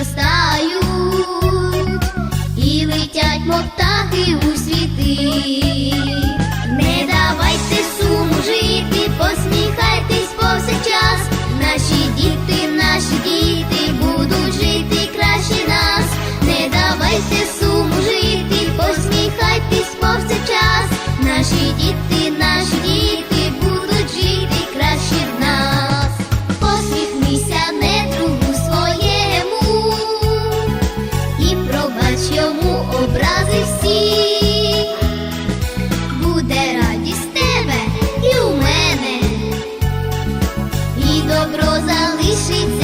зростають і летять, мов птахи у світи. простять йому образи всі, буде радість тебе і у мене, і добро залишиться.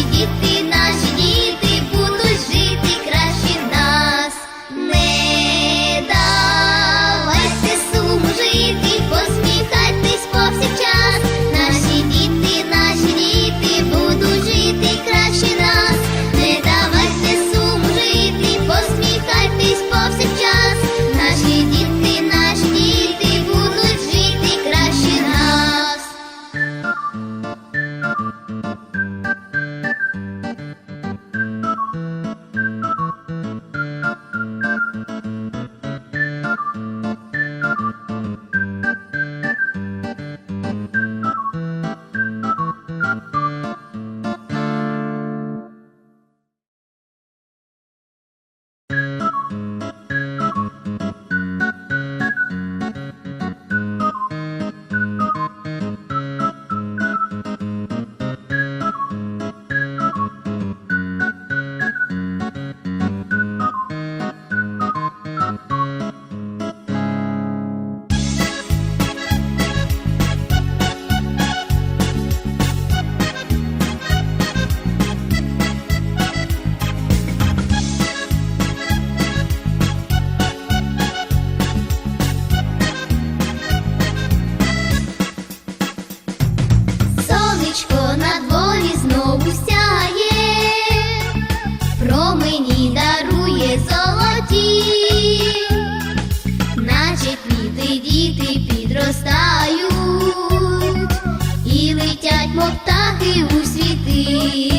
你。птахи у світи.